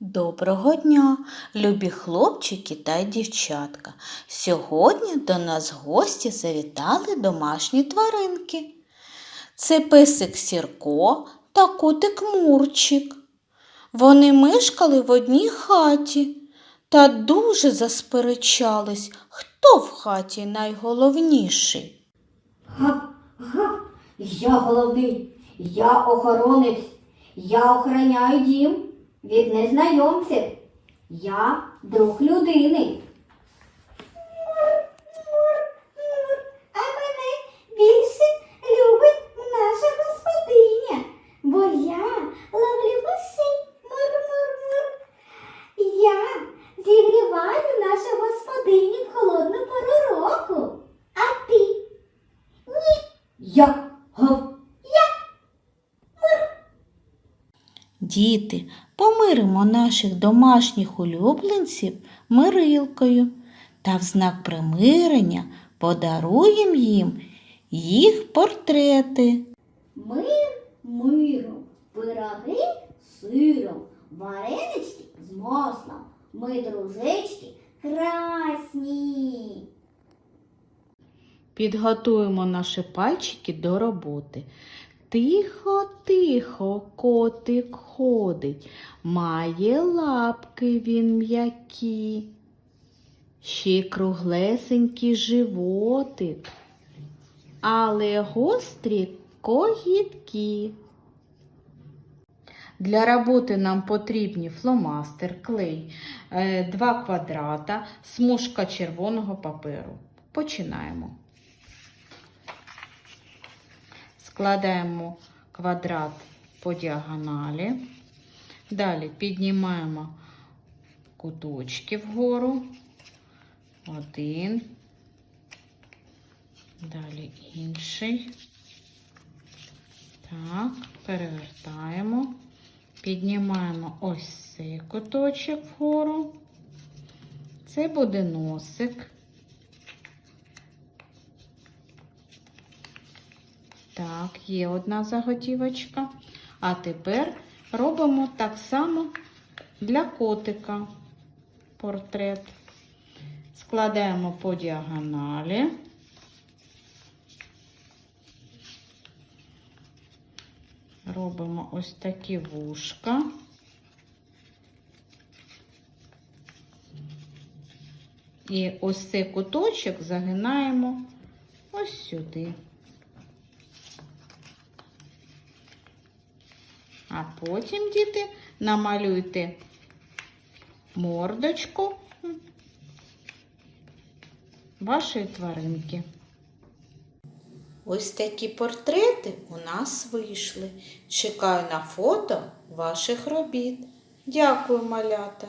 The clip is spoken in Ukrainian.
Доброго дня, любі хлопчики та дівчатка. Сьогодні до нас гості завітали домашні тваринки. Це песик Сірко та котик Мурчик. Вони мешкали в одній хаті та дуже засперечались, хто в хаті найголовніший. Гав, гав, я головний, я охоронець, я охороняю дім від незнайомців. Я друг людини. Діти, помиримо наших домашніх улюбленців мирилкою та в знак примирення подаруємо їм їх портрети. Мир миром, пироги сиром, варенички з маслом. Ми дружечки красні. Підготуємо наші пальчики до роботи. Тихо, тихо, котик ходить, має лапки він м'які, ще круглесенький животик, але гострі когітки. Для роботи нам потрібні фломастер, клей, е, два квадрата, смужка червоного паперу. Починаємо. Складаємо квадрат по діагоналі. Далі піднімаємо куточки вгору. Один. Далі інший. Так, перевертаємо. Піднімаємо ось цей куточок вгору. Це буде носик. Так, є одна заготівочка. А тепер робимо так само для котика портрет. Складаємо по діагоналі. Робимо ось такі вушка. І ось цей куточок загинаємо ось сюди. А потім, діти, намалюйте мордочку вашої тваринки. Ось такі портрети у нас вийшли. Чекаю на фото ваших робіт. Дякую, малята!